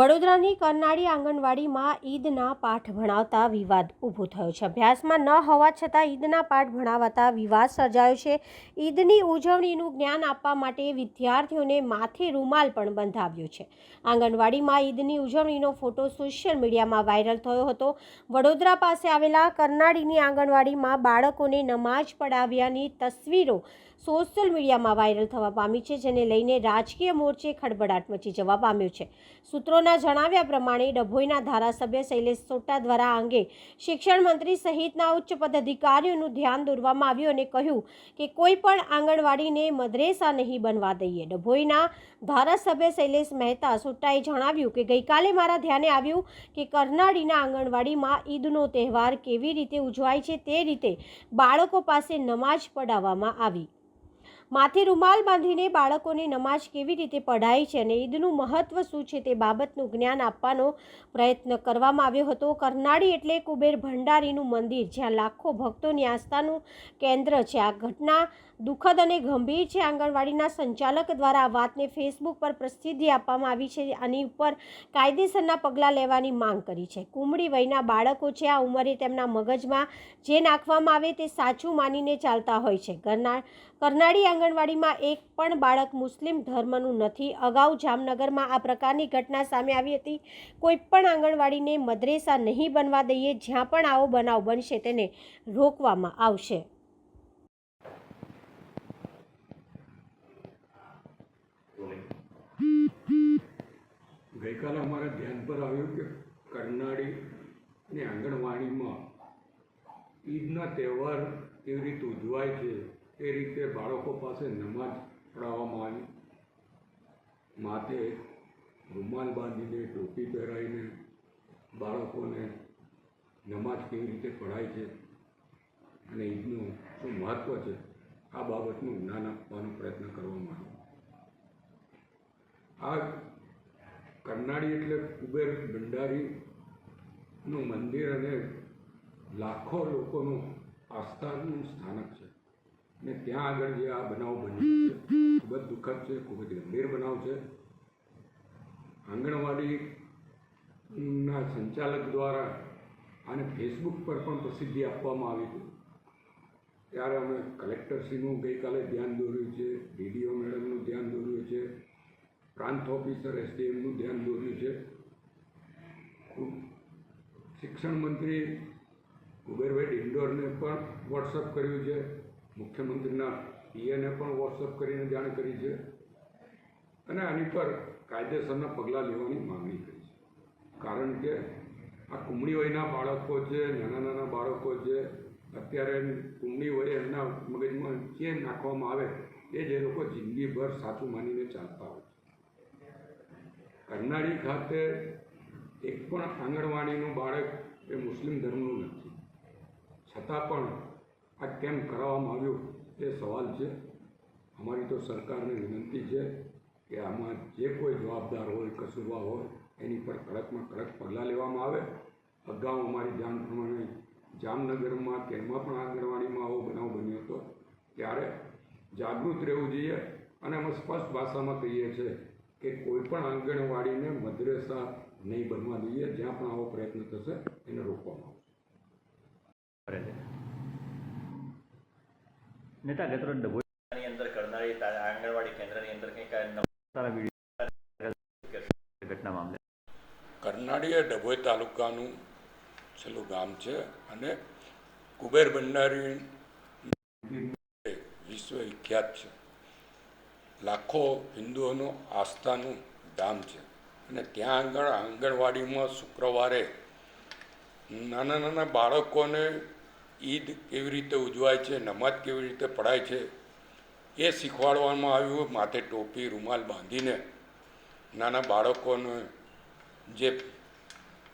વડોદરાની કરનાળી આંગણવાડીમાં ઈદના પાઠ ભણાવતા વિવાદ ઊભો થયો છે. અભ્યાસમાં ન હોવા છતાં ઈદના પાઠ ભણાવતા વિવાદ સર્જાયો છે. ઈદની ઉજવણીનું જ્ઞાન આપવા માટે વિદ્યાર્થીઓને માથે રૂમાલ પણ બંધાવ્યો છે. આંગણવાડીમાં ઈદની ઉજવણીનો ફોટો સોશિયલ મીડિયામાં વાયરલ થયો હતો. વડોદરા પાસે આવેલા કરનાળીની આંગણવાડીમાં બાળકોને નમાઝ પઢાવ્યાની તસવીરો સોશિયલ મીડિયામાં વાયરલ થવા પામી છે, જેને લઈને રાજકીય મોરચે ખળબડાટ મચી જવા પામ્યો છે. સૂત્રોના જણાવ્યા પ્રમાણે ડભોઈના ધારાસભ્ય શૈલેષ સોટા દ્વારા અંગે શિક્ષણ મંત્રી સહિતના ઉચ્ચ પદાધિકારીઓનું ધ્યાન દોરવામાં આવ્યું અને કહ્યું કે કોઈ પણ આંગણવાડીને મદ્રેસા નહીં બનવા દઈએ. ડભોઈના ધારાસભ્ય શૈલેષ મહેતા સોટાએ જણાવ્યું કે ગઈકાલે મારા ધ્યાને આવ્યું કે કરનાળીના આંગણવાડીમાં ઈદનો તહેવાર કેવી રીતે ઉજવાય છે તે રીતે બાળકો પાસે નમાઝ પઢાવવામાં આવી. માથે રૂમાલ બાંધીને બાળકોને નમાઝ કેવી રીતે પઢાય છે અને ઈદનું મહત્વ શું છે તે બાબતનું જ્ઞાન આપવાનો પ્રયત્ન કરવામાં આવ્યો હતો. કરનાળી એટલે કુબેર ભંડારીનું મંદિર, જ્યાં લાખો ભક્તોની આસ્થાનું કેન્દ્ર છે. આ ઘટના દુઃખદ અને ગંભીર છે આંગણવાડીના સંચાલક દ્વારા આ વાતને ફેસબુક પર પ્રસિદ્ધિ આપવામાં આવી છે. આની ઉપર કાયદેસરના પગલાં લેવાની માંગ કરી છે. કુમળી વયના બાળકો છે. આ ઉંમરે તેમના મગજમાં જે નાખવામાં આવે તે સાચું માનીને ચાલતા હોય છે. કરનાળ કરનાળી આંગણવાડીમાં એક પણ બાળક મુસ્લિમ ધર્મનું નથી. અગાઉ જામનગરમાં આ પ્રકારની ઘટના સામે આવી હતી. કોઈ પણ આંગણવાડીને મદ્રેસા નહીં બનવા દઈએ. જ્યાં પણ આવો બનાવ બનશે તેને રોકવામાં આવશે. ગઈકાલે અમારા ધ્યાન પર આવ્યું કે કરનાળીની આંગણવાડીમાં ઈદના તહેવાર કેવી રીતે ઉજવાય છે, એ રીતે બાળકો પાસે નમાજ પઢાવવામાં આવી. માથે રૂમાલ બાંધીને, ટોપી પહેરાવીને બાળકોને નમાજ કેવી રીતે પઢાય છે અને ઈદનું શું મહત્ત્વ છે, આ બાબતનું જ્ઞાન આપવાનો પ્રયત્ન કરવામાં આવ્યો. આ કરનાળી એટલે કુબેર ભંડારીનું મંદિર અને લાખો લોકોનું આસ્થાનું સ્થાનક છે. ને ત્યાં આગળ જે આ બનાવ બન્યો છે, ખૂબ જ દુઃખદ છે, ખૂબ જ ગંભીર બનાવ છે. આંગણવાડીના સંચાલક દ્વારા આને ફેસબુક પર પણ પ્રસિદ્ધિ આપવામાં આવી હતી. ત્યારે અમે કલેક્ટરશ્રીનું ગઈકાલે ધ્યાન દોર્યું છે, ડીડીઓ મેડમનું ધ્યાન દોર્યું છે પ્રાંત ઓફિસર એમનું ધ્યાન દોર્યું છે. ખૂબ શિક્ષણ મંત્રી કુબેરભાઈ ડિંડોરને પણ વોટ્સઅપ કર્યું છે. મુખ્યમંત્રીના પીએને પણ વોટ્સઅપ કરીને જાણ કરી છે. અને આની પર કાયદેસરના પગલાં લેવાની માગણી કરી છે. કારણ કે આ કુમળી વયના બાળકો છે, નાના નાના બાળકો છે, અત્યારે કુમળી વયે એમના મગજમાં જે નાખવામાં આવે, એ જ લોકો જિંદગીભર સાચું માનીને ચાલતા હોય કરનાળી ખાતે એક પણ આંગણવાડીનું બાળક એ મુસ્લિમ ધર્મનું નથી. છતાં પણ આ કેમ કરાવવામાં આવ્યું એ સવાલ છે. અમારી તો સરકારને વિનંતી છે કે આમાં જે કોઈ જવાબદાર હોય, કસુરવા હોય, એની પર કડકમાં કડક પગલાં લેવામાં આવે. અગાઉ અમારી જાણ પ્રમાણે જામનગરમાં એમાં પણ આંગણવાડીમાં આવો બનાવ બન્યો હતો, ત્યારે જાગૃત રહેવું જોઈએ અને અમે સ્પષ્ટ ભાષામાં કહીએ છીએ કે કોઈ પણ આંગણવાડીને મદ્રેસા નહીં બનવા દઈએ જ્યાં પણ આવો પ્રયત્ન થશે એને રોકવામાં આવશે. નેતા ગતરોજ ડભોઈની અંદર કરનારી આંગણવાડી કેન્દ્રની અંદર કંઈક સારા વીડિયો ઘટના મામલે. કરનાળી એ ડભોઈ તાલુકાનું છેલ્લું ગામ છે અને કુબેર બંડારી વિશ્વ વિખ્યાત છે. લાખો હિન્દુઓનું આસ્થાનું ધામ છે. અને ત્યાં આગળ આંગણવાડીમાં શુક્રવારે નાના નાના બાળકોને ઈદ કેવી રીતે ઉજવાય છે નમાજ કેવી રીતે પઢાય છે, એ શીખવાડવામાં આવ્યું માથે ટોપી, રૂમાલ બાંધીને નાના બાળકોને જે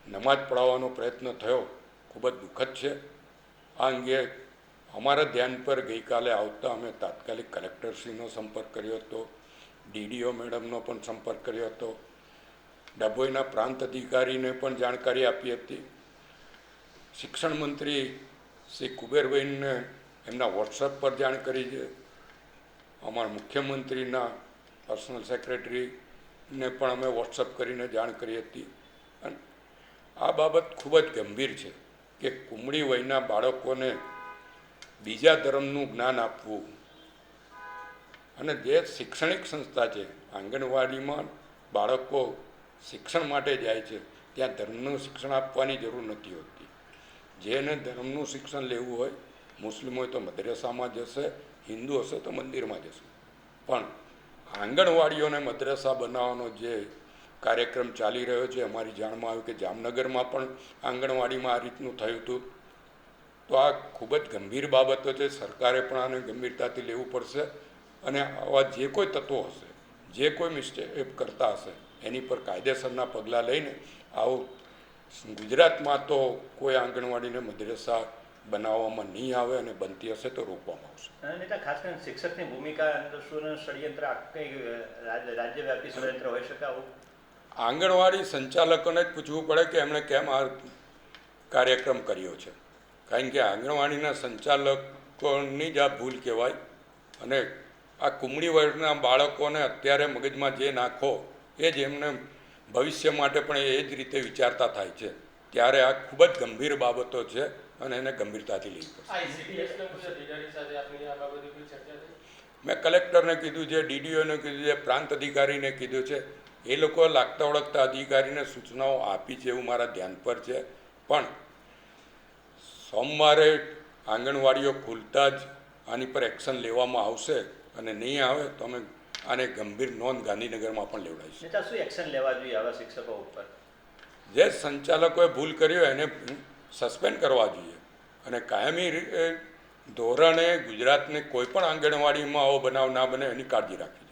નમાજ પઢાવવાનો પ્રયત્ન થયો, ખૂબ જ દુઃખદ છે. આ અંગે અમારા ધ્યાન પર ગઈકાલે આવતા અમે તાત્કાલિક કલેક્ટરશ્રીનો સંપર્ક કર્યો હતો, ડીડીઓ મેડમનો પણ સંપર્ક કર્યો હતો, ડભોઈના પ્રાંત અધિકારીને પણ જાણકારી આપી હતી. શિક્ષણ મંત્રી શ્રી કુબેરભાઈને એમના વોટ્સઅપ પર જાણ કરી છે. અમારા મુખ્યમંત્રીના પર્સનલ સેક્રેટરીને પણ અમે વોટ્સઅપ કરીને જાણ કરી હતી. અને આ બાબત ખૂબ જ ગંભીર છે કે કુમળી વયના બાળકોને બીજા ધર્મનું જ્ઞાન આપવું. અને જે શૈક્ષણિક સંસ્થા છે, આંગણવાડીમાં બાળકો શિક્ષણ માટે જાય છે, ત્યાં ધર્મનું શિક્ષણ આપવાની જરૂર નથી હોતી. જેને ધર્મનું શિક્ષણ લેવું હોય, મુસ્લિમ હોય તો મદ્રેસામાં જશે, હિન્દુ હશે તો મંદિરમાં જશે. પણ આંગણવાડીઓને મદ્રેસા બનાવવાનો જે કાર્યક્રમ ચાલી રહ્યો છે, અમારી જાણમાં આવ્યું કે જામનગરમાં પણ આંગણવાડીમાં આ રીતનું થયું હતું. તો આ ખૂબ જ ગંભીર બાબતો છે. સરકારે પણ આને ગંભીરતાથી લેવું પડશે અને આવા જે કોઈ તત્વો હશે જે કોઈ મિસ્ટેક કરતા હશે એની પર કાયદેસરના પગલાં લઈને આવું ગુજરાતમાં તો કોઈ આંગણવાડીને મદ્રેસા બનાવવામાં નહીં આવે અને બનતી હશે તો રોકવામાં આવશે. નેતા ખાસ કરીને શિક્ષકની ભૂમિકા શું ષડયંત્ર આ કંઈ રાજ્યવ્યાપી ષડયંત્ર હોઈ શકે આવું? આંગણવાડી સંચાલકોને જ પૂછવું પડે કે એમણે કેમ આ કાર્યક્રમ કર્યો છે. કારણ કે આંગણવાડીના સંચાલકોની જ આ ભૂલ કહેવાય. અને આ કુમળી વર્ગના બાળકોને અત્યારે મગજમાં જે નાખો એ જ એમને ભવિષ્ય માટે પણ એ જ રીતે વિચારતા થાય છે. ત્યારે આ ખૂબ જ ગંભીર બાબતો છે અને એને ગંભીરતાથી લેવી પડશે મેં કલેક્ટરને કીધું છે ડીડીઓને કીધું છે પ્રાંત અધિકારીને કીધું છે. એ લોકો લાગતા ઓળખતા અધિકારીને સૂચનાઓ આપી છે એવું મારા ધ્યાન પર છે. પણ સોમવારે આંગણવાડીઓ ખુલતા જ આની પર એક્શન લેવામાં આવશે અને નહીં આવે તો અમે આને ગંભીર નોંધ ગાંધીનગરમાં પણ લેવડાવીશું. શું એક્શન લેવા જોઈએ આવા શિક્ષકો ઉપર? જે સંચાલકોએ ભૂલ કરી હોય એને સસ્પેન્ડ કરવા જોઈએ. અને કાયમી ધોરણે ગુજરાતને કોઈ પણ આંગણવાડીમાં આવો બનાવ ના બને એની કાળજી રાખવી